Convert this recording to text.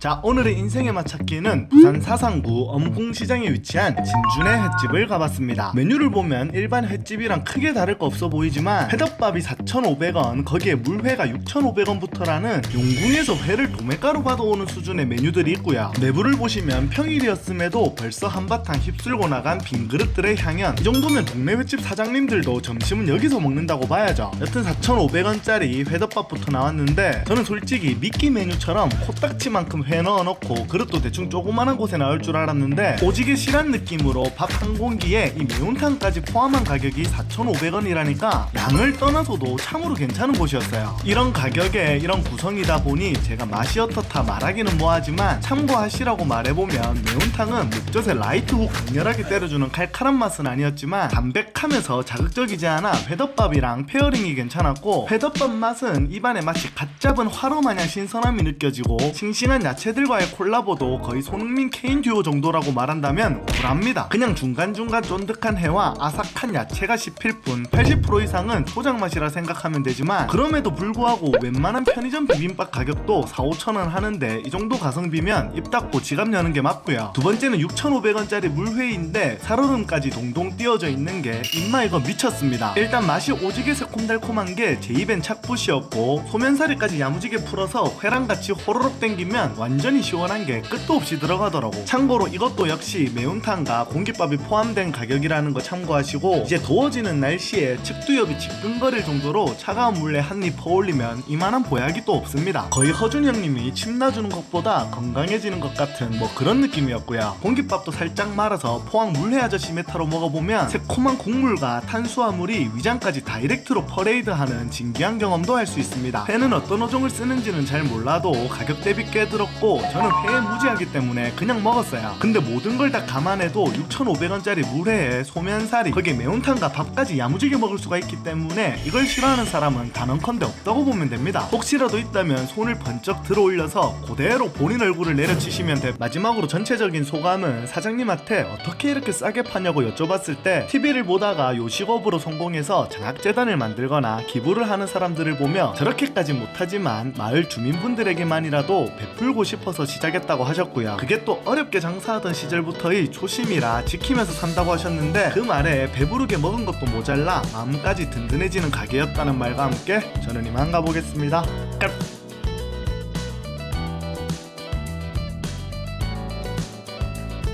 자 오늘의 인생의 맛찾기는 부산 사상구 엄궁시장에 위치한 진준의 횟집을 가봤습니다. 메뉴를 보면 일반 횟집이랑 크게 다를 거 없어 보이지만 회덮밥이 4,500원 거기에 물회가 6,500원부터라는 용궁에서 회를 도매가로 받아오는 수준의 메뉴들이 있고요. 내부를 보시면 평일이었음에도 벌써 한바탕 휩쓸고 나간 빈 그릇들의 향연. 이 정도면 동네 횟집 사장님들도 점심은 여기서 먹는다고 봐야죠. 여튼 4,500원짜리 회덮밥부터 나왔는데 저는 솔직히 미끼 메뉴처럼 코딱지만큼 회 넣어놓고 그릇도 대충 조그만한 곳에 나올 줄 알았는데 오지게 실한 느낌으로 밥 한 공기에 이 매운탕까지 포함한 가격이 4,500원이라니까 양을 떠나서도 참으로 괜찮은 곳이었어요. 이런 가격에 이런 구성이다 보니 제가 맛이 어떻다 말하기는 뭐하지만 참고하시라고 말해보면 매운탕은 목젖에 라이트 훅 강렬하게 때려주는 칼칼한 맛은 아니었지만 담백하면서 자극적이지 않아 회덮밥이랑 페어링이 괜찮았고 회덮밥 맛은 입안에 마치 갓 잡은 화로 마냥 신선함이 느껴지고 싱싱한 야채 들과의 콜라보도 거의 손흥민 케인 듀오 정도라고 말한다면 굴합니다. 그냥 중간중간 쫀득한 해와 아삭한 야채가 씹힐 뿐 80% 이상은 초장 맛이라 생각하면 되지만 그럼에도 불구하고 웬만한 편의점 비빔밥 가격도 4, 5천원 하는데 이 정도 가성비면 입 닫고 지갑 여는 게 맞고요. 두 번째는 6,500원짜리 물회인데 살얼음까지 동동 띄워져 있는 게 입맛 이거 미쳤습니다. 일단 맛이 오지게 새콤달콤한 게 제 입엔 착붙이었고 소면사리까지 야무지게 풀어서 회랑 같이 호로록 땡기면 완 전히 시원한 게 끝도 없이 들어가더라고. 참고로 이것도 역시 매운탕과 공깃밥이 포함된 가격이라는 거 참고하시고 이제 더워지는 날씨에 측두엽이 지끈거릴 정도로 차가운 물에 한입 퍼올리면 이만한 보약이 또 없습니다. 거의 허준 형님이 침 놔주는 것보다 건강해지는 것 같은 뭐 그런 느낌이었고요. 공깃밥도 살짝 말아서 포항 물회 아저씨 메타로 먹어보면 새콤한 국물과 탄수화물이 위장까지 다이렉트로 퍼레이드하는 진기한 경험도 할 수 있습니다. 회는 어떤 어종을 쓰는지는 잘 몰라도 가격 대비 꽤 들었고 저는 회에 무지하기 때문에 그냥 먹었어요. 근데 모든 걸 다 감안해도 6,500원짜리 물회에 소면사리 거기에 매운탕과 밥까지 야무지게 먹을 수가 있기 때문에 이걸 싫어하는 사람은 단언컨대 없다고 보면 됩니다. 혹시라도 있다면 손을 번쩍 들어 올려서 그대로 본인 얼굴을 내려치시면 돼. 마지막으로 전체적인 소감은 사장님한테 어떻게 이렇게 싸게 파냐고 여쭤봤을 때 TV를 보다가 요식업으로 성공해서 장학재단을 만들거나 기부를 하는 사람들을 보며 저렇게까지 못하지만 마을 주민분들에게만이라도 베풀고 싶어서 시작했다고 하셨고요. 그게 또 어렵게 장사하던 시절부터의 초심이라 지키면서 산다고 하셨는데 그 말에 배부르게 먹은 것도 모자라 마음까지 든든해지는 가게였다는 말과 함께 저는 이만 가보겠습니다. 끝